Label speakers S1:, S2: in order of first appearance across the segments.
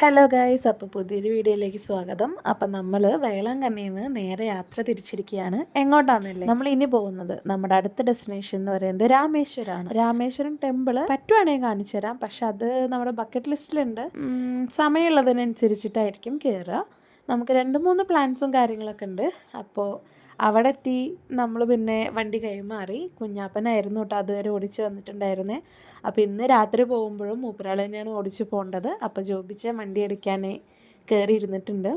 S1: Hello guys അപ്പോൾ പുതിയൊരു വീഡിയോയിലേക്ക് സ്വാഗതം. അപ്പം നമ്മൾ വേളാങ്കണ്ണിയിൽ നിന്ന് നേരെ യാത്ര തിരിച്ചിരിക്കുകയാണ് എങ്ങോട്ടാണെന്നല്ലേ നമ്മൾ ഇനി പോകുന്നത് നമ്മുടെ അടുത്ത ഡെസ്റ്റിനേഷൻ എന്ന് പറയുന്നത് രാമേശ്വരമാണ് രാമേശ്വരം ടെമ്പിൾ പറ്റുവാണെങ്കിൽ കാണിച്ചു തരാം. പക്ഷെ അത് നമ്മുടെ ബക്കറ്റ് ലിസ്റ്റിലുണ്ട് സമയമുള്ളതിനനുസരിച്ചിട്ടായിരിക്കും കയറുക നമുക്ക് രണ്ട് മൂന്ന് പ്ലാൻസും കാര്യങ്ങളൊക്കെ ഉണ്ട്. അപ്പോൾ അവിടെ എത്തി നമ്മൾ പിന്നെ വണ്ടി കൈമാറി കുഞ്ഞാപ്പനായിരുന്നു കേട്ടോ അതുവരെ ഓടിച്ച് വന്നിട്ടുണ്ടായിരുന്നേ. അപ്പോൾ ഇന്ന് രാത്രി പോകുമ്പോഴും മൂപ്പരാൾ തന്നെയാണ് ഓടിച്ച് പോകേണ്ടത്. അപ്പോൾ ജോബിച്ച വണ്ടി എടുക്കാനേ കയറി ഇരുന്നിട്ടുണ്ട്.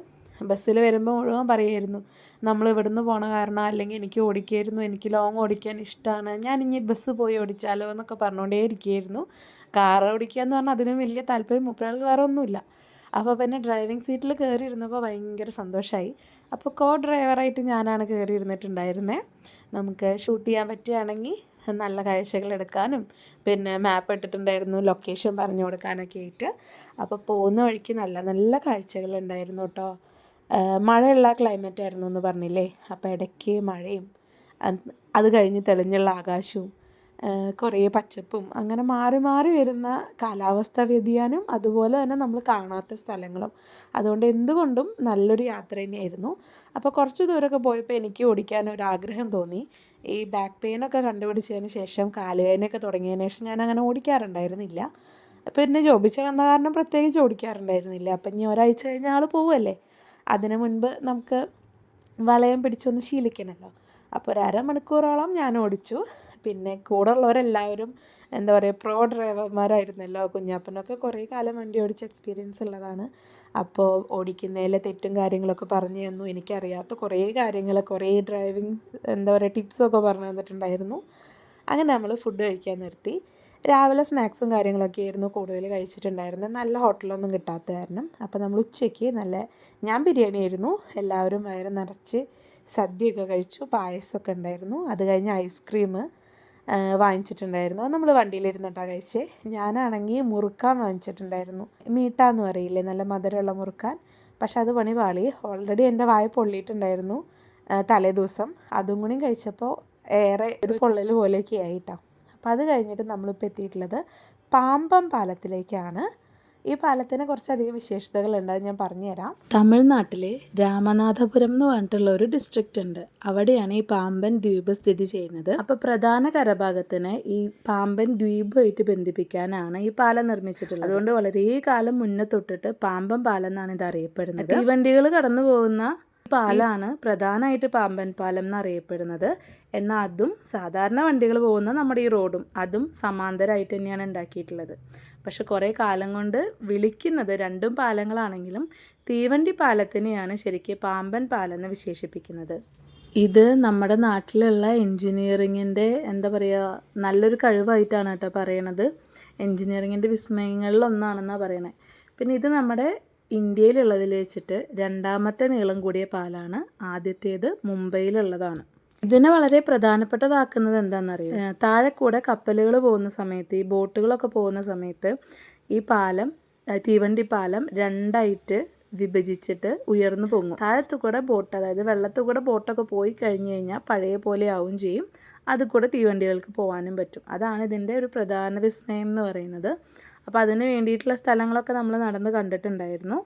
S1: ബസ്സിൽ വരുമ്പോൾ മുഴുവൻ പറയുമായിരുന്നു നമ്മൾ ഇവിടുന്ന് പോണ കാരണം അല്ലെങ്കിൽ എനിക്ക് ഓടിക്കായിരുന്നു എനിക്ക് ലോങ് ഓടിക്കാൻ ഇഷ്ടമാണ് ഞാൻ ഇനി ബസ് പോയി ഓടിച്ചാലോ എന്നൊക്കെ പറഞ്ഞുകൊണ്ടേ ഇരിക്കുകയായിരുന്നു. കാർ ഓടിക്കുക എന്ന് പറഞ്ഞാൽ അതിനും വലിയ താല്പര്യം മൂപ്പരാൾക്ക് വേറെ ഒന്നുമില്ല. അപ്പോൾ പിന്നെ ഡ്രൈവിംഗ് സീറ്റിൽ കയറി ഇരുന്നപ്പോൾ ഭയങ്കര സന്തോഷമായി അപ്പോൾ കോ ഡ്രൈവറായിട്ട് ഞാനാണ് കയറി ഇരുന്നിട്ടുണ്ടായിരുന്നത് നമുക്ക് ഷൂട്ട് ചെയ്യാൻ പറ്റുകയാണെങ്കിൽ നല്ല കാഴ്ചകൾ എടുക്കാനും പിന്നെ മാപ്പ് ഇട്ടിട്ടുണ്ടായിരുന്നു ലൊക്കേഷൻ പറഞ്ഞു കൊടുക്കാനൊക്കെ ആയിട്ട്. അപ്പോൾ പോകുന്ന വഴിക്ക് നല്ല നല്ല കാഴ്ചകൾ ഉണ്ടായിരുന്നു കേട്ടോ. മഴയുള്ള ക്ലൈമറ്റ് ആയിരുന്നു എന്ന് പറഞ്ഞില്ലേ? അപ്പോൾ ഇടയ്ക്ക് മഴയും അത് കഴിഞ്ഞ് തെളിഞ്ഞുള്ള ആകാശവും കുറേ പച്ചപ്പും അങ്ങനെ മാറി മാറി വരുന്ന കാലാവസ്ഥ വ്യതിയാനം അതുപോലെ തന്നെ നമ്മൾ കാണാത്ത സ്ഥലങ്ങളും. അതുകൊണ്ട് എന്തുകൊണ്ടും നല്ലൊരു യാത്ര തന്നെയായിരുന്നു. അപ്പോൾ കുറച്ച് ദൂരമൊക്കെ പോയപ്പോൾ എനിക്ക് ഓടിക്കാൻ ഒരു ആഗ്രഹം തോന്നി. ഈ ബാക്ക് പെയിനൊക്കെ കണ്ടുപിടിച്ചതിന് ശേഷം കാലുവേദനയൊക്കെ തുടങ്ങിയതിന് ശേഷം ഞാൻ അങ്ങനെ ഓടിക്കാറുണ്ടായിരുന്നില്ല. അപ്പോൾ എന്നെ ജോബിച്ച വന്ന കാരണം പ്രത്യേകിച്ച് ഓടിക്കാറുണ്ടായിരുന്നില്ല. അപ്പം ഇനി ഒരാഴ്ച കഴിഞ്ഞ ആൾ പോവുമല്ലേ അതിന് മുൻപ് നമുക്ക് വളയം പിടിച്ചൊന്ന് ശീലിക്കണമല്ലോ അപ്പോൾ ഒരു അരമണിക്കൂറോളം ഞാൻ ഓടിച്ചു. പിന്നെ കൂടെ ഉള്ളവരെല്ലാവരും എന്താ പറയുക പ്രോ ഡ്രൈവർമാരായിരുന്നല്ലോ കുഞ്ഞാപ്പനൊക്കെ കുറേ കാലം വണ്ടി ഓടിച്ച എക്സ്പീരിയൻസ് ഉള്ളതാണ്. അപ്പോൾ ഓടിക്കുന്നതിലെ തെറ്റും കാര്യങ്ങളൊക്കെ പറഞ്ഞു തന്നു. എനിക്കറിയാത്ത കുറേ കാര്യങ്ങൾ കുറേ ഡ്രൈവിംഗ് എന്താ പറയുക ടിപ്സൊക്കെ പറഞ്ഞു തന്നിട്ടുണ്ടായിരുന്നു. അങ്ങനെ നമ്മൾ ഫുഡ് കഴിക്കാൻ നിർത്തി. രാവിലെ സ്നാക്സും കാര്യങ്ങളൊക്കെ ആയിരുന്നു കൂടുതൽ കഴിച്ചിട്ടുണ്ടായിരുന്നത്. നല്ല ഹോട്ടലൊന്നും കിട്ടാത്ത കാരണം. അപ്പോൾ നമ്മൾ ഉച്ചയ്ക്ക് നല്ല ഞാൻ ബിരിയാണി ആയിരുന്നു. എല്ലാവരും വയറ് നിറച്ച് സദ്യയൊക്കെ കഴിച്ചു പായസമൊക്കെ ഉണ്ടായിരുന്നു. അത് കഴിഞ്ഞ് ഐസ്ക്രീം വാങ്ങിച്ചിട്ടുണ്ടായിരുന്നു. അത് നമ്മൾ വണ്ടിയിലിരുന്നിട്ടാണ് കഴിച്ചേ. ഞാനാണെങ്കിൽ മുറുക്കാൻ വാങ്ങിച്ചിട്ടുണ്ടായിരുന്നു. മീട്ടാന്ന് പറയില്ലേ നല്ല മധുരമുള്ള മുറുക്കാൻ. പക്ഷെ അത് പണി പാളി. ഓൾറെഡി എന്റെ വായ പൊള്ളിയിട്ടുണ്ടായിരുന്നു തലേദിവസം തലേ ദിവസം. അതും കൂടി കഴിച്ചപ്പോൾ ഏറെ ഒരു പൊള്ളൽ പോലെയൊക്കെ ആയിട്ടാണ് അപ്പോൾ അത് കഴിഞ്ഞിട്ട് നമ്മളിപ്പോൾ എത്തിയിട്ടുള്ളത് പാമ്പം പാലത്തിലേക്കാണ്. ഈ പാലത്തിന് കുറച്ചധികം വിശേഷതകളുണ്ട് അത് ഞാൻ പറഞ്ഞുതരാം. തമിഴ്നാട്ടിലെ രാമനാഥപുരം എന്ന് പറഞ്ഞിട്ടുള്ള ഒരു ഡിസ്ട്രിക്റ്റ് ഉണ്ട്. അവിടെയാണ് ഈ പാമ്പൻ ദ്വീപ് സ്ഥിതി ചെയ്യുന്നത്. അപ്പോൾ പ്രധാന കരഭാഗത്തിന് ഈ പാമ്പൻ ദ്വീപുമായിട്ട് ബന്ധിപ്പിക്കാനാണ് ഈ പാലം നിർമ്മിച്ചിട്ടുള്ളത്. അതുകൊണ്ട് വളരെ കാലം മുന്നേ തൊട്ടിട്ട് പാമ്പൻ പാലം എന്നാണ് ഇത് അറിയപ്പെടുന്നത്. തീവണ്ടികൾ കടന്നു പോകുന്ന പാലാണ് പ്രധാനമായിട്ട് പാമ്പൻ പാലം എന്നറിയപ്പെടുന്നത്. എന്നാൽ അതും സാധാരണ വണ്ടികൾ പോകുന്ന നമ്മുടെ ഈ റോഡും അതും സമാന്തരമായിട്ട് തന്നെയാണ് ഉണ്ടാക്കിയിട്ടുള്ളത്. പക്ഷെ കുറേ കാലം കൊണ്ട് വിളിക്കുന്നത് രണ്ടും പാലങ്ങളാണെങ്കിലും തീവണ്ടി പാലത്തിനെയാണ് ശരിക്കും പാമ്പൻ പാലം എന്ന് വിശേഷിപ്പിക്കുന്നത്. ഇത് നമ്മുടെ നാട്ടിലുള്ള എൻജിനീയറിങ്ങിന്റെ എന്താ പറയുക നല്ലൊരു കഴിവായിട്ടാണ് കേട്ടോ പറയണത്. എൻജിനീയറിങ്ങിന്റെ വിസ്മയങ്ങളിലൊന്നാണെന്നാണ് പറയണത് പിന്നെ ഇത് നമ്മുടെ ഇന്ത്യയിലുള്ളതിൽ വെച്ചിട്ട് രണ്ടാമത്തെ നീളം കൂടിയ പാലാണ്. ആദ്യത്തേത് മുംബൈയിലുള്ളതാണ്. ഇതിനെ വളരെ പ്രധാനപ്പെട്ടതാക്കുന്നത് എന്താണെന്നറിയോ? താഴെ കൂടെ കപ്പലുകൾ പോകുന്ന സമയത്ത് ഈ ബോട്ടുകളൊക്കെ പോകുന്ന സമയത്ത് ഈ പാലം തീവണ്ടി പാലം രണ്ടായിട്ട് വിഭജിച്ചിട്ട് ഉയർന്നു പൊങ്ങും. താഴത്തു കൂടെ ബോട്ട് അതായത് വെള്ളത്തു കൂടെ ബോട്ടൊക്കെ പോയി കഴിഞ്ഞു കഴിഞ്ഞാൽ പഴയ പോലെ ആവും ചെയ്യും. അത് കൂടെ തീവണ്ടികൾക്ക് പോകാനും പറ്റും. അതാണ് ഇതിന്റെ ഒരു പ്രധാന വിസ്മയം എന്ന് പറയുന്നത്. അപ്പോൾ അതിന് വേണ്ടിയിട്ടുള്ള സ്ഥലങ്ങളൊക്കെ നമ്മൾ നടന്ന് കണ്ടിട്ടുണ്ടായിരുന്നു.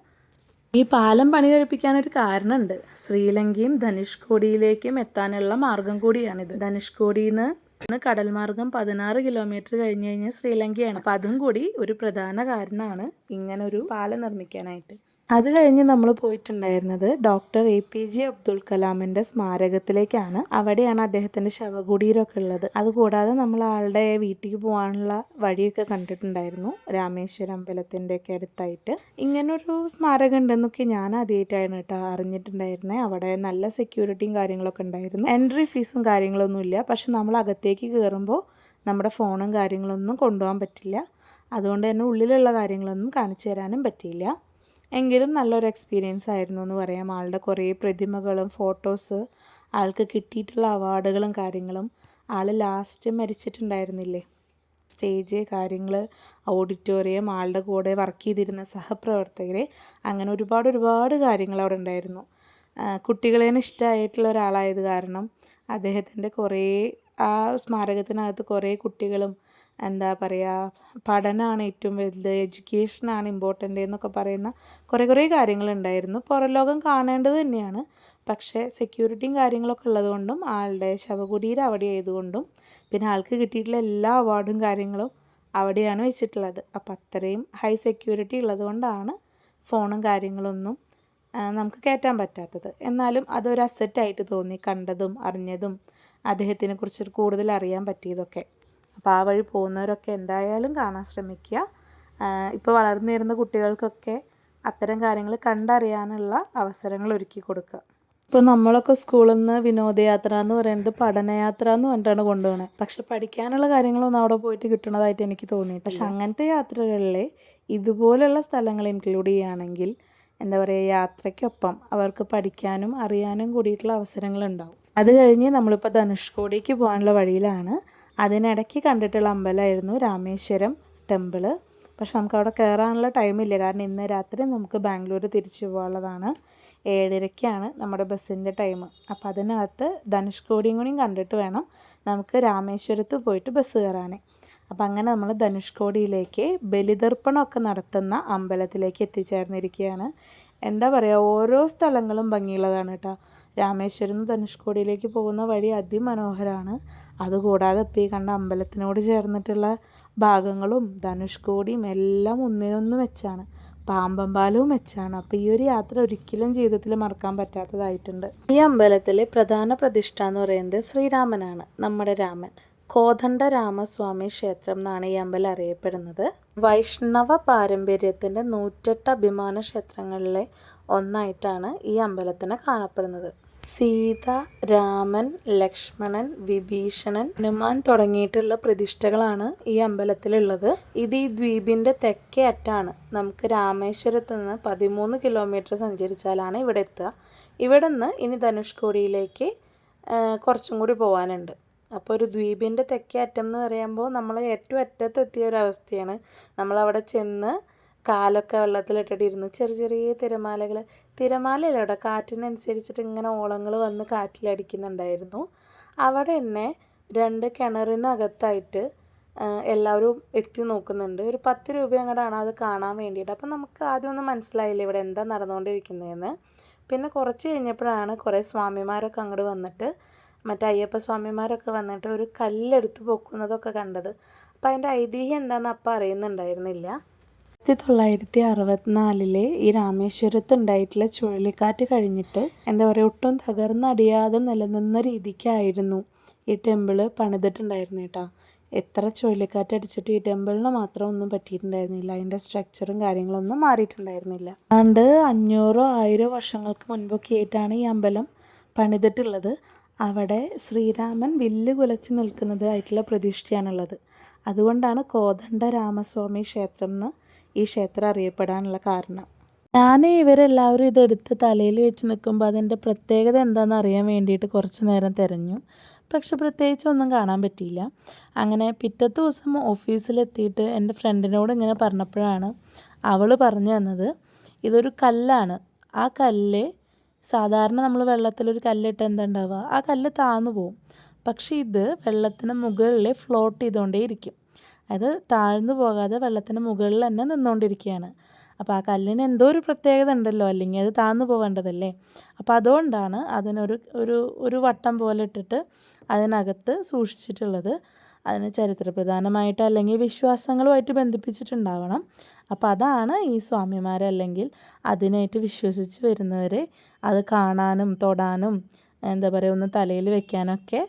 S1: ഈ പാലം പണി കഴിപ്പിക്കാനൊരു കാരണമുണ്ട് ശ്രീലങ്കയും ധനുഷ്കോടിയിലേക്കും എത്താനുള്ള മാർഗം കൂടിയാണിത്. ധനുഷ്കോടിയിൽ നിന്ന് കടൽ മാർഗം പതിനാറ് കിലോമീറ്റർ കഴിഞ്ഞ് കഴിഞ്ഞാൽ ശ്രീലങ്കയാണ്. അപ്പം അതും കൂടി ഒരു പ്രധാന കാരണമാണ് ഇങ്ങനൊരു പാലം നിർമ്മിക്കാനായിട്ട്. അത് കഴിഞ്ഞ് നമ്മൾ പോയിട്ടുണ്ടായിരുന്നത് doctor A P J Abdul കലാമിന്റെ സ്മാരകത്തിലേക്കാണ്. അവിടെയാണ് അദ്ദേഹത്തിന്റെ ശവകുടീരമൊക്കെ ഉള്ളത്. അതുകൂടാതെ നമ്മൾ ആളുടെ വീട്ടിലേക്ക് പോകാനുള്ള വഴിയൊക്കെ കണ്ടിട്ടുണ്ടായിരുന്നു. രാമേശ്വരം അമ്പലത്തിന്റെ ഒക്കെ അടുത്തായിട്ട്. ഇങ്ങനൊരു സ്മാരകം ഉണ്ടെന്നൊക്കെ ഞാൻ ആദ്യമായിട്ടാണ് കേട്ടോ അറിഞ്ഞിട്ടുണ്ടായിരുന്നത് അവിടെ നല്ല സെക്യൂരിറ്റിയും കാര്യങ്ങളൊക്കെ ഉണ്ടായിരുന്നു. എൻട്രി ഫീസും കാര്യങ്ങളൊന്നുമില്ല പക്ഷെ നമ്മൾ അകത്തേക്ക് കയറുമ്പോൾ നമ്മുടെ ഫോണും കാര്യങ്ങളൊന്നും കൊണ്ടുപോകാൻ പറ്റില്ല. അതുകൊണ്ട് തന്നെ ഉള്ളിലുള്ള കാര്യങ്ങളൊന്നും കാണിച്ചു തരാനും പറ്റിയില്ല. എങ്കിലും നല്ലൊരു എക്സ്പീരിയൻസ് ആയിരുന്നു എന്ന് പറയാം. ആളുടെ കുറേ പ്രതിമകളും ഫോട്ടോസ് ആൾക്ക് കിട്ടിയിട്ടുള്ള അവാർഡുകളും കാര്യങ്ങളും ആൾ ലാസ്റ്റ് മരിച്ചിട്ടുണ്ടായിരുന്നില്ലേ? സ്റ്റേജ് കാര്യങ്ങൾ ഓഡിറ്റോറിയം ആളുടെ കൂടെ വർക്ക് ചെയ്തിരുന്ന സഹപ്രവർത്തകരെ അങ്ങനെ ഒരുപാട് ഒരുപാട് കാര്യങ്ങൾ അവിടെ ഉണ്ടായിരുന്നു. കുട്ടികളേനെ ഇഷ്ടമായിട്ടുള്ള ഒരാളായത് കാരണം അദ്ദേഹത്തിന്റെ കുറേ ആ സ്മാരകത്തിനകത്ത് കുറേ കുട്ടികളും എന്താ പറയുക പഠനമാണ് ഏറ്റവും വലുത് എഡ്യൂക്കേഷനാണ് ഇമ്പോർട്ടന്റ് എന്നൊക്കെ പറയുന്ന കുറേ കുറേ കാര്യങ്ങളുണ്ടായിരുന്നു. പുറം ലോകം കാണേണ്ടത് തന്നെയാണ്. പക്ഷേ സെക്യൂരിറ്റിയും കാര്യങ്ങളൊക്കെ ഉള്ളതുകൊണ്ടും ആളുടെ ശവകുടീര അവിടെ ആയതുകൊണ്ടും പിന്നെ ആൾക്ക് കിട്ടിയിട്ടുള്ള എല്ലാ അവാർഡും കാര്യങ്ങളും അവിടെയാണ് വെച്ചിട്ടുള്ളത്. അപ്പോൾ അത്രയും ഹൈ സെക്യൂരിറ്റി ഉള്ളതുകൊണ്ടാണ് ഫോണും കാര്യങ്ങളൊന്നും നമുക്ക് കയറ്റാൻ പറ്റാത്തത്. എന്നാലും അതൊരു അസറ്റായിട്ട് തോന്നി. കണ്ടതും അറിഞ്ഞതും അദ്ദേഹത്തിനെ കുറിച്ചൊരു കൂടുതൽ അറിയാൻ പറ്റിയതൊക്കെ. അപ്പോൾ ആ വഴി പോകുന്നവരൊക്കെ എന്തായാലും കാണാൻ ശ്രമിക്കുക. ഇപ്പോൾ വളർന്നു വരുന്ന കുട്ടികൾക്കൊക്കെ അത്തരം കാര്യങ്ങൾ കണ്ടറിയാനുള്ള അവസരങ്ങൾ ഒരുക്കി കൊടുക്കുക. ഇപ്പോൾ നമ്മളൊക്കെ സ്കൂളിൽ നിന്ന് വിനോദയാത്ര എന്ന് പറയുന്നത് പഠനയാത്ര എന്ന് പറഞ്ഞിട്ടാണ് കൊണ്ടുപോകണത് പക്ഷെ പഠിക്കാനുള്ള കാര്യങ്ങളൊന്നും അവിടെ പോയിട്ട് കിട്ടുന്നതായിട്ട് എനിക്ക് തോന്നി പക്ഷെ അങ്ങനത്തെ യാത്രകളിൽ ഇതുപോലുള്ള സ്ഥലങ്ങൾ ഇൻക്ലൂഡ് ചെയ്യുകയാണെങ്കിൽ എന്താ പറയുക യാത്രയ്ക്കൊപ്പം അവർക്ക് പഠിക്കാനും അറിയാനും കൂടിയിട്ടുള്ള അവസരങ്ങളുണ്ടാവും അത് കഴിഞ്ഞ് നമ്മളിപ്പോൾ ധനുഷ്കോടിക്ക് പോകാനുള്ള വഴിയിലാണ്. അതിനിടയ്ക്ക് കണ്ടിട്ടുള്ള അമ്പലമായിരുന്നു രാമേശ്വരം ടെമ്പിൾ. പക്ഷെ നമുക്ക് അവിടെ കയറാനുള്ള ടൈമില്ല. കാരണം ഇന്ന് രാത്രി നമുക്ക് ബാംഗ്ലൂർ തിരിച്ചു പോകാനുള്ളതാണ്. ഏഴരയ്ക്കാണ് നമ്മുടെ ബസ്സിന്റെ ടൈം. അപ്പോൾ അതിനകത്ത് ധനുഷ്കോടിയും കൂടിയും കണ്ടിട്ട് വേണം നമുക്ക് രാമേശ്വരത്ത് പോയിട്ട് ബസ് കയറാനേ. അപ്പോൾ അങ്ങനെ നമ്മൾ ധനുഷ്കോടിയിലേക്ക് ബലിതർപ്പണമൊക്കെ നടത്തുന്ന അമ്പലത്തിലേക്ക് എത്തിച്ചേർന്നിരിക്കുകയാണ്. എന്താ പറയുക? ഓരോ സ്ഥലങ്ങളും ഭംഗിയുള്ളതാണ് കേട്ടോ. രാമേശ്വരം ധനുഷ്കോടിയിലേക്ക് പോകുന്ന വഴി അതിമനോഹരമാണ് അതുകൂടാതെ ഇപ്പോൾ ഈ കണ്ട അമ്പലത്തിനോട് ചേർന്നിട്ടുള്ള ഭാഗങ്ങളും ധനുഷ്കോടിയും എല്ലാം ഒന്നിനൊന്ന് വെച്ചാണ് പാമ്പമ്പാലവും വെച്ചാണ് അപ്പോൾ ഈ ഒരു യാത്ര ഒരിക്കലും ജീവിതത്തിൽ മറക്കാൻ പറ്റാത്തതായിട്ടുണ്ട്. ഈ അമ്പലത്തിലെ പ്രധാന പ്രതിഷ്ഠ എന്ന് പറയുന്നത് ശ്രീരാമനാണ് നമ്മുടെ രാമൻ. കോതണ്ഡ രാമസ്വാമി ക്ഷേത്രം എന്നാണ് ഈ അമ്പലം അറിയപ്പെടുന്നത്. വൈഷ്ണവ പാരമ്പര്യത്തിന്റെ നൂറ്റെട്ട് അഭിമാന ക്ഷേത്രങ്ങളിലെ ഒന്നായിട്ടാണ് ഈ അമ്പലത്തിനെ കാണപ്പെടുന്നത്. സീത രാമൻ ലക്ഷ്മണൻ വിഭീഷണൻ ഹനുമാൻ തുടങ്ങിയിട്ടുള്ള പ്രതിഷ്ഠകളാണ് ഈ അമ്പലത്തിലുള്ളത്. ഇത് ഈ ദ്വീപിന്റെ തെക്കേ അറ്റാണ്. നമുക്ക് രാമേശ്വരത്ത് നിന്ന് പതിമൂന്ന് കിലോമീറ്റർ സഞ്ചരിച്ചാലാണ് ഇവിടെ എത്തുക. ഇവിടെ നിന്ന് ഇനി ധനുഷ്കോടിയിലേക്ക് കുറച്ചും കൂടി പോകാനുണ്ട് അപ്പോൾ ഒരു ദ്വീപിന്റെ തെക്കേ അറ്റം എന്ന് പറയുമ്പോൾ നമ്മൾ ഏറ്റവും അറ്റത്തെത്തിയ ഒരവസ്ഥയാണ് നമ്മളവിടെ ചെന്ന് കാലൊക്കെ വെള്ളത്തിലിട്ടിട്ട് ഇരുന്ന് ചെറിയ ചെറിയ തിരമാലകൾ തിരമാലയില്ല അവിടെ കാറ്റിനനുസരിച്ചിട്ട് ഇങ്ങനെ ഓളങ്ങൾ വന്ന് കാറ്റിലടിക്കുന്നുണ്ടായിരുന്നു. അവിടെ തന്നെ രണ്ട് കിണറിനകത്തായിട്ട് എല്ലാവരും എത്തി നോക്കുന്നുണ്ട്. ഒരു പത്ത് രൂപ അങ്ങോട്ടാണ് അത് കാണാൻ വേണ്ടിയിട്ട്. അപ്പം നമുക്ക് ആദ്യം ഒന്നും മനസ്സിലായില്ല ഇവിടെ എന്താ നടന്നുകൊണ്ടിരിക്കുന്നതെന്ന് പിന്നെ കുറച്ച് കഴിഞ്ഞപ്പോഴാണ് കുറേ സ്വാമിമാരൊക്കെ അങ്ങോട്ട് വന്നിട്ട് മറ്റേ അയ്യപ്പ സ്വാമിമാരൊക്കെ വന്നിട്ട് ഒരു കല്ലെടുത്ത് പൊക്കുന്നതൊക്കെ കണ്ടത്. അപ്പം അതിന്റെ ഐതിഹ്യം എന്താണെന്ന് അപ്പം അറിയുന്നുണ്ടായിരുന്നില്ല. ആയിരത്തി തൊള്ളായിരത്തി അറുപത്തിനാലിലെ ഈ രാമേശ്വരത്ത് ഉണ്ടായിട്ടുള്ള ചുഴലിക്കാറ്റ് കഴിഞ്ഞിട്ട് എന്താ പറയുക ഒട്ടും തകർന്നടിയാതെ നിലനിന്ന രീതിക്കായിരുന്നു ഈ ടെമ്പിൾ പണിതിട്ടുണ്ടായിരുന്നു കേട്ടോ. എത്ര ചുഴലിക്കാറ്റ് അടിച്ചിട്ട് ഈ ടെമ്പിളിന് മാത്രം ഒന്നും പറ്റിയിട്ടുണ്ടായിരുന്നില്ല. അതിന്റെ സ്ട്രക്ചറും കാര്യങ്ങളൊന്നും മാറിയിട്ടുണ്ടായിരുന്നില്ല. അതുകൊണ്ട് അഞ്ഞൂറോ ആയിരോ വർഷങ്ങൾക്ക് മുൻപൊക്കെ ആയിട്ടാണ് ഈ അമ്പലം പണിതിട്ടുള്ളത്. അവിടെ ശ്രീരാമൻ വില്ല് കുലച്ച് നിൽക്കുന്നതായിട്ടുള്ള പ്രതിഷ്ഠയാണുള്ളത് അതുകൊണ്ടാണ് കോദണ്ഡ രാമസ്വാമി ക്ഷേത്രം എന്ന് ഈ ക്ഷേത്രം അറിയപ്പെടാനുള്ള കാരണം. ഞാൻ ഇവരെല്ലാവരും ഇതെടുത്ത് തലയിൽ വെച്ച് നിൽക്കുമ്പോൾ അതിന്റെ പ്രത്യേകത എന്താണെന്ന് അറിയാൻ വേണ്ടിയിട്ട് കുറച്ച് നേരം തിരഞ്ഞു. പക്ഷെ പ്രത്യേകിച്ച് ഒന്നും കാണാൻ പറ്റിയില്ല. അങ്ങനെ പിറ്റത്തെ ദിവസം ഓഫീസിലെത്തിയിട്ട് എന്റെ ഫ്രണ്ടിനോട് ഇങ്ങനെ പറഞ്ഞപ്പോഴാണ് അവൾ പറഞ്ഞു തന്നത് ഇതൊരു കല്ലാണ്. ആ കല്ല് സാധാരണ നമ്മൾ വെള്ളത്തിലൊരു കല്ലിട്ട് എന്താ ഉണ്ടാവുക ആ കല്ല് താന്നു പോവും. പക്ഷേ ഇത് വെള്ളത്തിന് മുകളിൽ ഫ്ലോട്ട് ചെയ്തുകൊണ്ടേ ഇരിക്കും അത് താഴ്ന്നു പോകാതെ വെള്ളത്തിന് മുകളിൽ തന്നെ നിന്നുകൊണ്ടിരിക്കുകയാണ്. അപ്പോൾ ആ കല്ലിന് എന്തോ ഒരു പ്രത്യേകത ഉണ്ടല്ലോ അല്ലെങ്കിൽ അത് താഴ്ന്നു പോകേണ്ടതല്ലേ? അപ്പോൾ അതുകൊണ്ടാണ് അതിനൊരു ഒരു ഒരു വട്ടം പോലെ ഇട്ടിട്ട് അതിനകത്ത് സൂക്ഷിച്ചിട്ടുള്ളത്. അതിന് ചരിത്രപ്രധാനമായിട്ട് അല്ലെങ്കിൽ വിശ്വാസങ്ങളുമായിട്ട് ബന്ധിപ്പിച്ചിട്ടുണ്ടാവണം. അപ്പോൾ അതാണ് ഈ സ്വാമിമാർ അല്ലെങ്കിൽ അതിനായിട്ട് വിശ്വസിച്ച് വരുന്നവരെ അത് കാണാനും തൊടാനും എന്താ പറയുക ഒന്ന് തലയിൽ വെക്കാനൊക്കെ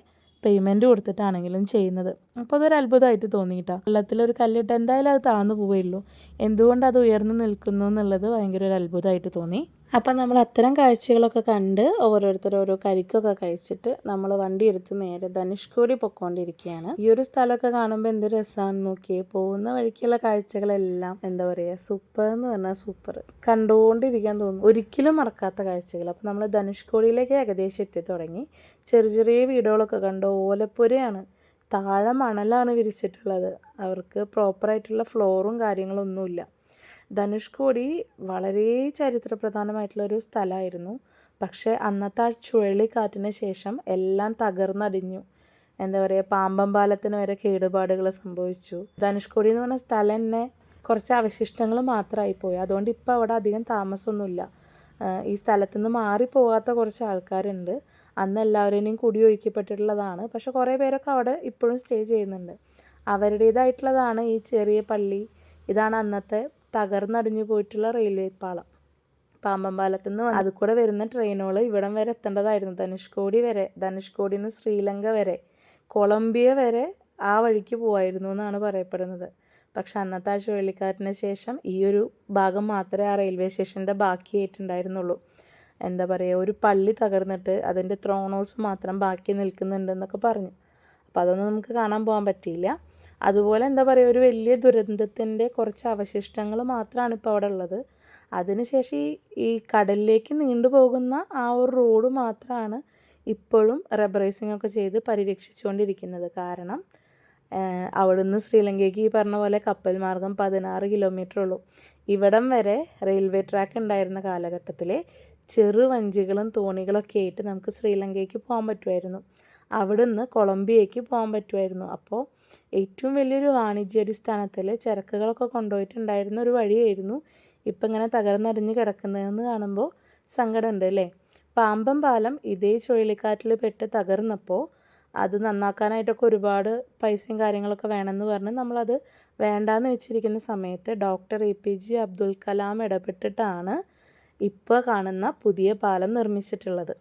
S1: പേയ്മെന്റ് കൊടുത്തിട്ടാണെങ്കിലും ചെയ്യുന്നത്. അപ്പോൾ അതൊരു അത്ഭുതമായിട്ട് തോന്നിയിട്ടാ. വെള്ളത്തിലൊരു കല്ലിട്ട് എന്തായാലും അത് താഴ്ന്നു പോവുകയുള്ളൂ. എന്തുകൊണ്ട് അത് ഉയർന്നു നിൽക്കുന്നു എന്നുള്ളത് ഭയങ്കര ഒരു അത്ഭുതമായിട്ട് തോന്നി. അപ്പം നമ്മൾ അത്തരം കാഴ്ചകളൊക്കെ കണ്ട് ഓരോരുത്തർ ഓരോ കരിക്കൊക്കെ കഴിച്ചിട്ട് നമ്മൾ വണ്ടി എടുത്ത് നേരെ ധനുഷ്കോടി പൊക്കോണ്ടിരിക്കുകയാണ് ഈ ഒരു സ്ഥലമൊക്കെ കാണുമ്പോൾ എന്ത് രസമാണെന്ന് നോക്കിയേ. പോകുന്ന വഴിക്കുള്ള കാഴ്ചകളെല്ലാം എന്താ പറയുക സൂപ്പർ എന്ന് പറഞ്ഞാൽ സൂപ്പർ കണ്ടുകൊണ്ടിരിക്കാൻ തോന്നും. ഒരിക്കലും മറക്കാത്ത കാഴ്ചകൾ. അപ്പം നമ്മൾ ധനുഷ്കോടിയിലേക്ക് ഏകദേശം എത്തി തുടങ്ങി. ചെറിയ ചെറിയ വീടുകളൊക്കെ കണ്ടു ഓലപ്പുരയാണ്. താഴെ മണലാണ് വിരിച്ചിട്ടുള്ളത്. അവർക്ക് പ്രോപ്പറായിട്ടുള്ള ഫ്ലോറും കാര്യങ്ങളൊന്നുമില്ല ധനുഷ്കോടി വളരെ ചരിത്രപ്രധാനമായിട്ടുള്ളൊരു സ്ഥലമായിരുന്നു. പക്ഷേ അന്നത്തെ ആ ചുഴലിക്കാറ്റിന് ശേഷം എല്ലാം തകർന്നടിഞ്ഞു. എന്താ പറയുക പാമ്പം പാലത്തിന് വരെ കേടുപാടുകൾ സംഭവിച്ചു. ധനുഷ്കോടി എന്ന് പറഞ്ഞ സ്ഥലം തന്നെ കുറച്ച് അവശിഷ്ടങ്ങൾ മാത്രമായി പോയി അതുകൊണ്ട് ഇപ്പോൾ അവിടെ അധികം താമസമൊന്നുമില്ല. ഈ സ്ഥലത്തു നിന്ന് മാറിപ്പോകാത്ത കുറച്ച് ആൾക്കാരുണ്ട്. അന്ന് എല്ലാവരെയും കുടിയൊഴിക്കപ്പെട്ടിട്ടുള്ളതാണ് പക്ഷെ കുറേ പേരൊക്കെ അവിടെ ഇപ്പോഴും സ്റ്റേ ചെയ്യുന്നുണ്ട്. അവരുടേതായിട്ടുള്ളതാണ് ഈ ചെറിയ പള്ളി. ഇതാണ് അന്നത്തെ തകർന്നടിഞ്ഞു പോയിട്ടുള്ള റെയിൽവേ പാളം. പാമ്പം പാലത്തു നിന്ന് അത് കൂടെ വരുന്ന ട്രെയിനുകൾ ഇവിടം വരെ എത്തേണ്ടതായിരുന്നു. ധനുഷ്കോടി വരെ ധനുഷ്കോടി നിന്ന് ശ്രീലങ്ക വരെ കൊളംബിയ വരെ ആ വഴിക്ക് പോവായിരുന്നു എന്നാണ് പറയപ്പെടുന്നത്. പക്ഷെ അന്നത്തെ ആ ചുഴലിക്കാറ്റിന് ശേഷം ഈ ഒരു ഭാഗം മാത്രമേ ആ റെയിൽവേ സ്റ്റേഷന്റെ ബാക്കിയായിട്ടുണ്ടായിരുന്നുള്ളൂ. എന്താ പറയുക ഒരു പള്ളി തകർന്നിട്ട് അതിന്റെ ത്രോണോസ് മാത്രം ബാക്കി നിൽക്കുന്നുണ്ടെന്നൊക്കെ പറഞ്ഞു. അപ്പോൾ അതൊന്നും നമുക്ക് കാണാൻ പോകാൻ പറ്റിയില്ല. അതുപോലെ എന്താ പറയുക ഒരു വലിയ ദുരന്തത്തിന്റെ കുറച്ച് അവശിഷ്ടങ്ങൾ മാത്രമാണ് ഇപ്പോൾ അവിടെ ഉള്ളത്. അതിനുശേഷം ഈ ഈ കടലിലേക്ക് നീണ്ടു പോകുന്ന ആ ഒരു റോഡ് മാത്രമാണ് ഇപ്പോഴും റബ്ബറൈസിംഗ് ഒക്കെ ചെയ്ത് പരിരക്ഷിച്ചുകൊണ്ടിരിക്കുന്നത്. കാരണം അവിടുന്ന് ശ്രീലങ്കയ്ക്ക് ഈ പറഞ്ഞ പോലെ കപ്പൽ മാർഗം പതിനാറ് കിലോമീറ്റർ ഉള്ളൂ. ഇവിടം വരെ റെയിൽവേ ട്രാക്ക് ഉണ്ടായിരുന്ന കാലഘട്ടത്തിൽ ചെറു വഞ്ചികളും തോണികളൊക്കെ ആയിട്ട് നമുക്ക് ശ്രീലങ്കയ്ക്ക് പോകാൻ പറ്റുമായിരുന്നു. അവിടുന്ന് കൊളംബിയയ്ക്ക് പോകാൻ പറ്റുമായിരുന്നു. അപ്പോൾ ഏറ്റവും വലിയൊരു വാണിജ്യാടിസ്ഥാനത്തിൽ ചരക്കുകളൊക്കെ കൊണ്ടുപോയിട്ടുണ്ടായിരുന്ന ഒരു വഴിയായിരുന്നു ഇപ്പം ഇങ്ങനെ തകർന്നടിഞ്ഞ് കിടക്കുന്നതെന്ന് കാണുമ്പോൾ സങ്കടമുണ്ട് അല്ലേ? പാമ്പം പാലം ഇതേ ചുഴലിക്കാറ്റിൽ പെട്ട് തകർന്നപ്പോൾ അത് നന്നാക്കാനായിട്ടൊക്കെ ഒരുപാട് പൈസയും കാര്യങ്ങളൊക്കെ വേണമെന്ന് പറഞ്ഞ് നമ്മളത് വേണ്ടാന്ന് വെച്ചിരിക്കുന്ന സമയത്ത് doctor A P J Abdul Kalam ഇടപെട്ടിട്ടാണ് ഇപ്പോൾ കാണുന്ന പുതിയ പാലം നിർമ്മിച്ചിട്ടുള്ളത്.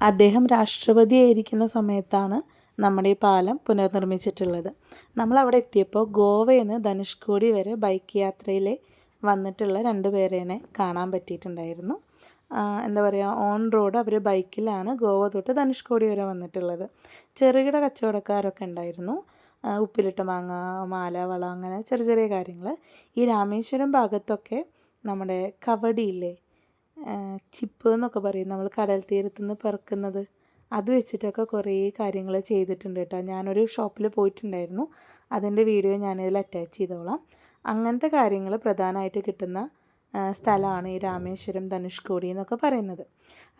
S1: അദ്ദേഹം രാഷ്ട്രപതി ആയിരിക്കുന്ന സമയത്താണ് നമ്മുടെ ഈ പാലം പുനർനിർമ്മിച്ചിട്ടുള്ളത്. നമ്മൾ അവിടെ എത്തിയപ്പോൾ ഗോവയിൽ നിന്ന് ധനുഷ്കോടി വരെ ബൈക്ക് യാത്രയിൽ വന്നിട്ടുള്ള രണ്ട് പേരേനെ കാണാൻ പറ്റിയിട്ടുണ്ടായിരുന്നു. എന്താ പറയുക ഓൺ റോഡ് അവർ ബൈക്കിലാണ് ഗോവ തൊട്ട് ധനുഷ്കോടി വരെ വന്നിട്ടുള്ളത്. ചെറുകിട കച്ചവടക്കാരൊക്കെ ഉണ്ടായിരുന്നു. ഉപ്പിലിട്ട മാങ്ങ മാല വള അങ്ങനെ ചെറിയ ചെറിയ കാര്യങ്ങൾ ഈ രാമേശ്വരം ഭാഗത്തൊക്കെ നമ്മുടെ കവടിയില്ലേ ചിപ്പ് എന്നൊക്കെ പറയും. നമ്മൾ കടൽ തീരത്തുനിന്ന് പെറുക്കുന്നത്. അത് വെച്ചിട്ടൊക്കെ കുറേ കാര്യങ്ങൾ ചെയ്തിട്ടുണ്ട് കേട്ടോ. ഞാനൊരു ഷോപ്പിൽ പോയിട്ടുണ്ടായിരുന്നു. അതിന്റെ വീഡിയോ ഞാനിതിൽ അറ്റാച്ച് ചെയ്തോളാം. അങ്ങനത്തെ കാര്യങ്ങൾ പ്രധാനമായിട്ട് കിട്ടുന്ന സ്ഥലമാണ് ഈ രാമേശ്വരം ധനുഷ്കോടി എന്നൊക്കെ പറയുന്നത്.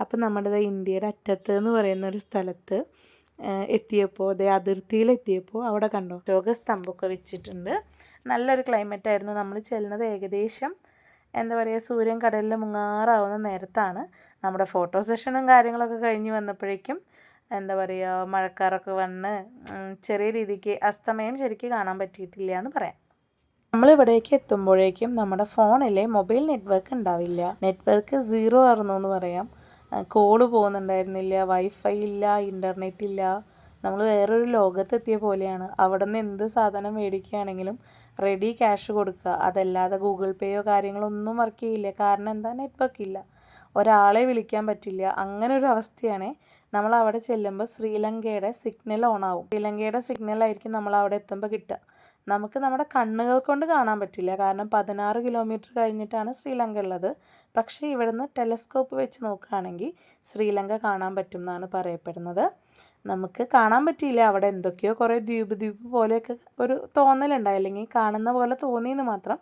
S1: അപ്പം നമ്മുടെ ഇന്ത്യയുടെ അറ്റത്ത് എന്ന് പറയുന്ന ഒരു സ്ഥലത്ത് എത്തിയപ്പോൾ അതേ അതിർത്തിയിലെത്തിയപ്പോൾ അവിടെ കണ്ടോ? രോഗസ്തംഭമൊക്കെ വെച്ചിട്ടുണ്ട്. നല്ലൊരു ക്ലൈമറ്റ് ആയിരുന്നു. നമ്മൾ ചെല്ലുന്നത് ഏകദേശം എന്താ പറയുക സൂര്യൻ കടലിൽ മുങ്ങാറാവുന്ന നേരത്താണ്. നമ്മുടെ ഫോട്ടോ സെഷനും കാര്യങ്ങളൊക്കെ കഴിഞ്ഞ് വന്നപ്പോഴേക്കും എന്താ പറയുക മഴക്കാറൊക്കെ വന്ന് ചെറിയ രീതിക്ക് അസ്തമയം ശരിക്കും കാണാൻ പറ്റിയിട്ടില്ല എന്ന് പറയാം. നമ്മളിവിടേക്ക് എത്തുമ്പോഴേക്കും നമ്മുടെ ഫോണിലെ മൊബൈൽ നെറ്റ്വർക്ക് ഉണ്ടാവില്ല. നെറ്റ്വർക്ക് സീറോ ആയിരുന്നു എന്ന് പറയാം. കോൾ പോകുന്നുണ്ടായിരുന്നില്ല വൈഫൈ ഇല്ല ഇന്റർനെറ്റ് ഇല്ല. നമ്മൾ വേറൊരു ലോകത്തെത്തിയ പോലെയാണ്. അവിടെ നിന്ന് എന്ത് സാധനം മേടിക്കുകയാണെങ്കിലും റെഡി ക്യാഷ് കൊടുക്കുക. അതല്ലാതെ ഗൂഗിൾ പേയോ കാര്യങ്ങളോ ഒന്നും വർക്ക് ചെയ്യില്ല. കാരണം എന്താ? നെറ്റ്വർക്ക് ഇല്ല. ഒരാളെ വിളിക്കാൻ പറ്റില്ല. അങ്ങനെ ഒരു അവസ്ഥയാണ് നമ്മൾ അവിടെ ചെല്ലുമ്പോൾ ശ്രീലങ്കയുടെ സിഗ്നൽ ഓൺ ആവും. ശ്രീലങ്കയുടെ സിഗ്നൽ ആയിരിക്കും നമ്മൾ അവിടെ എത്തുമ്പോൾ കിട്ടുക. നമുക്ക് നമ്മുടെ കണ്ണുകൾ കൊണ്ട് കാണാൻ പറ്റില്ല. കാരണം പതിനാറ് കിലോമീറ്റർ കഴിഞ്ഞിട്ടാണ് ശ്രീലങ്ക ഉള്ളത്. പക്ഷേ ഇവിടുന്ന് ടെലസ്കോപ്പ് വെച്ച് നോക്കുകയാണെങ്കിൽ ശ്രീലങ്ക കാണാൻ പറ്റും എന്നാണ് പറയപ്പെടുന്നത്. നമുക്ക് കാണാൻ പറ്റിയില്ല. അവിടെ എന്തൊക്കെയോ കുറേ ദ്വീപ് ദ്വീപ് പോലെയൊക്കെ ഒരു തോന്നലുണ്ടായി. അല്ലെങ്കിൽ കാണുന്ന പോലെ തോന്നിയെന്ന് മാത്രം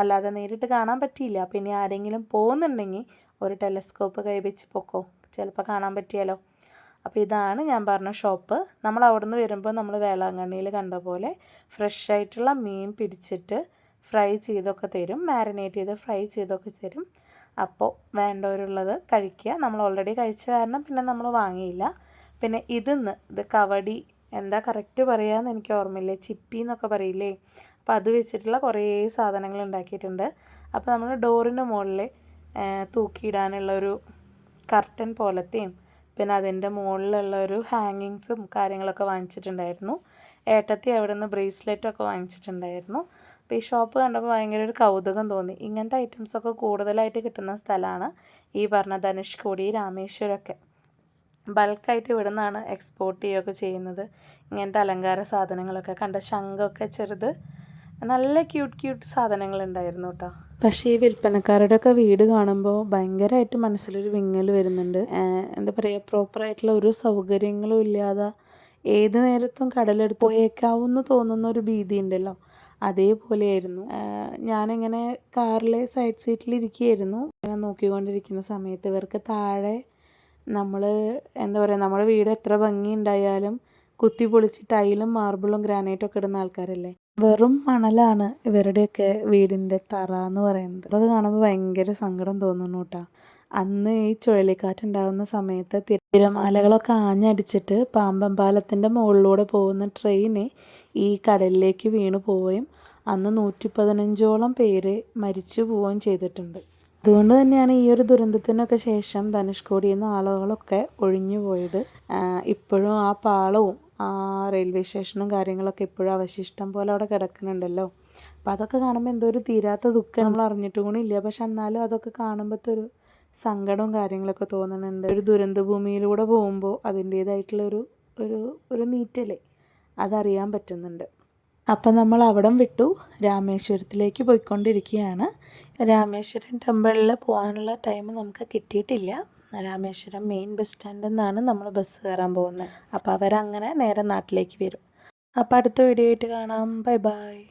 S1: അല്ലാതെ നേരിട്ട് കാണാൻ പറ്റിയില്ല. അപ്പോൾ ഇനി ആരെങ്കിലും പോകുന്നുണ്ടെങ്കിൽ ഒരു ടെലസ്കോപ്പ് കൈവച്ച് പൊക്കോ. ചിലപ്പോൾ കാണാൻ പറ്റിയാലോ. അപ്പോൾ ഇതാണ് ഞാൻ പറഞ്ഞ ഷോപ്പ് നമ്മൾ അവിടുന്ന് വരുമ്പോൾ നമ്മൾ വേളാങ്കണ്ണിയിൽ കണ്ട പോലെ ഫ്രഷ് ആയിട്ടുള്ള മീൻ പിടിച്ചിട്ട് ഫ്രൈ ചെയ്തൊക്കെ തരും. മാരിനേറ്റ് ചെയ്ത് ഫ്രൈ ചെയ്തൊക്കെ തരും. അപ്പോൾ വേണ്ടവരുള്ളത് കഴിക്കുക. നമ്മൾ ഓൾറെഡി കഴിച്ച കാരണം പിന്നെ നമ്മൾ വാങ്ങിയില്ല. പിന്നെ ഇതിന്ന് ഇത് കവടി എന്താ കറക്റ്റ് പറയാന്ന് എനിക്ക് ഓർമ്മയില്ലേ? ചിപ്പി എന്നൊക്കെ പറയില്ലേ? അപ്പോൾ അത് വെച്ചിട്ടുള്ള കുറേ സാധനങ്ങൾ ഉണ്ടാക്കിയിട്ടുണ്ട്. അപ്പോൾ നമ്മൾ ഡോറിന്റെ മുകളിൽ തൂക്കിയിടാനുള്ള ഒരു കർട്ടൻ പോലത്തെയും പിന്നെ അതിന്റെ മുകളിലുള്ള ഒരു ഹാങ്ങിങ്സും കാര്യങ്ങളൊക്കെ വാങ്ങിച്ചിട്ടുണ്ടായിരുന്നു. ഏട്ടത്തി അവിടെ നിന്ന് ബ്രേസ്ലെറ്റൊക്കെ വാങ്ങിച്ചിട്ടുണ്ടായിരുന്നു. അപ്പോൾ ഈ ഷോപ്പ് കണ്ടപ്പോൾ ഭയങ്കര ഒരു കൗതുകം തോന്നി. ഇങ്ങനത്തെ ഐറ്റംസൊക്കെ കൂടുതലായിട്ട് കിട്ടുന്ന സ്ഥലമാണ് ഈ പറഞ്ഞ ധനുഷ്കോടി രാമേശ്വരമൊക്കെ. ബൾക്കായിട്ട് ഇവിടെ നിന്നാണ് എക്സ്പോർട്ട് ചെയ്യുകയൊക്കെ ചെയ്യുന്നത്. ഇങ്ങനത്തെ അലങ്കാര സാധനങ്ങളൊക്കെ കണ്ട ശംഖൊക്കെ ചെറുത് നല്ല ക്യൂട്ട് ക്യൂട്ട് സാധനങ്ങൾ ഉണ്ടായിരുന്നു കേട്ടോ പക്ഷേ ഈ വിൽപ്പനക്കാരുടെ ഒക്കെ വീട് കാണുമ്പോൾ ഭയങ്കരമായിട്ട് മനസ്സിലൊരു വിങ്ങൽ വരുന്നുണ്ട്. എന്താ പറയുക പ്രോപ്പറായിട്ടുള്ള ഒരു സൗകര്യങ്ങളും ഇല്ലാതെ ഏത് നേരത്തും കടലെടുത്ത് പോയേക്കാവുമെന്ന് തോന്നുന്ന ഒരു ഭീതി ഉണ്ടല്ലോ. അതേപോലെയായിരുന്നു. ഞാനിങ്ങനെ കാറിലെ സൈഡ് സീറ്റിൽ ഇരിക്കുകയായിരുന്നു. ഞാൻ നോക്കിക്കൊണ്ടിരിക്കുന്ന സമയത്ത് ഇവർക്ക് താഴെ നമ്മൾ എന്താ പറയുക നമ്മുടെ വീട് എത്ര ഭംഗി ഉണ്ടായാലും കുത്തി പൊളിച്ച് ടൈലും മാർബിളും ഗ്രാനൈറ്റും ഒക്കെ ഇടുന്ന ആൾക്കാരല്ലേ? വെറും മണലാണ് ഇവരുടെയൊക്കെ വീടിന്റെ തറ എന്ന് പറയുന്നത്. അതൊക്കെ കാണുമ്പോൾ ഭയങ്കര സങ്കടം തോന്നുന്നു കേട്ടോ. അന്ന് ഈ ചുഴലിക്കാറ്റുണ്ടാകുന്ന സമയത്ത് തിരമാലകളൊക്കെ ആഞ്ഞടിച്ചിട്ട് പാമ്പം പാലത്തിന്റെ മുകളിലൂടെ പോകുന്ന ട്രെയിന് ഈ കടലിലേക്ക് വീണു പോവുകയും അന്ന് നൂറ്റി പതിനഞ്ചോളം പേര് മരിച്ചു പോവുകയും ചെയ്തിട്ടുണ്ട്. അതുകൊണ്ട് തന്നെയാണ് ഈ ഒരു ദുരന്തത്തിനൊക്കെ ശേഷം ധനുഷ്കോടിയിൽ നിന്ന് ആളുകളൊക്കെ ഒഴിഞ്ഞു പോയത്. ഇപ്പോഴും ആ പാളവും റെയിൽവേ സ്റ്റേഷനും കാര്യങ്ങളൊക്കെ ഇപ്പോഴും അവശിഷ്ടം പോലെ അവിടെ കിടക്കുന്നുണ്ടല്ലോ. അപ്പം അതൊക്കെ കാണുമ്പോൾ എന്തോ ഒരു തീരാത്ത ദുഃഖം നമ്മൾ അറിഞ്ഞിട്ട് കൂടി ഇല്ല. പക്ഷെ എന്നാലും അതൊക്കെ കാണുമ്പോഴത്തെ ഒരു സങ്കടവും കാര്യങ്ങളൊക്കെ തോന്നുന്നുണ്ട്. ഒരു ദുരന്ത ഭൂമിയിലൂടെ പോകുമ്പോൾ അതിന്റേതായിട്ടുള്ളൊരു ഒരു ഒരു ഒരു നീറ്റലേ അതറിയാൻ പറ്റുന്നുണ്ട്. അപ്പം നമ്മൾ അവിടം വിട്ടു. രാമേശ്വരത്തിലേക്ക് പോയിക്കൊണ്ടിരിക്കുകയാണ്. രാമേശ്വരം ടെമ്പിളിൽ പോകാനുള്ള ടൈം നമുക്ക് കിട്ടിയിട്ടില്ല. രാമേശ്വരം മെയിൻ ബസ് സ്റ്റാൻഡിൽ നിന്നാണ് നമ്മൾ ബസ് കയറാൻ പോകുന്നത് അപ്പോൾ അവരങ്ങനെ നേരെ നാട്ടിലേക്ക് വരും. അപ്പോൾ അടുത്ത വീഡിയോ ആയിട്ട് കാണാം. Bye bye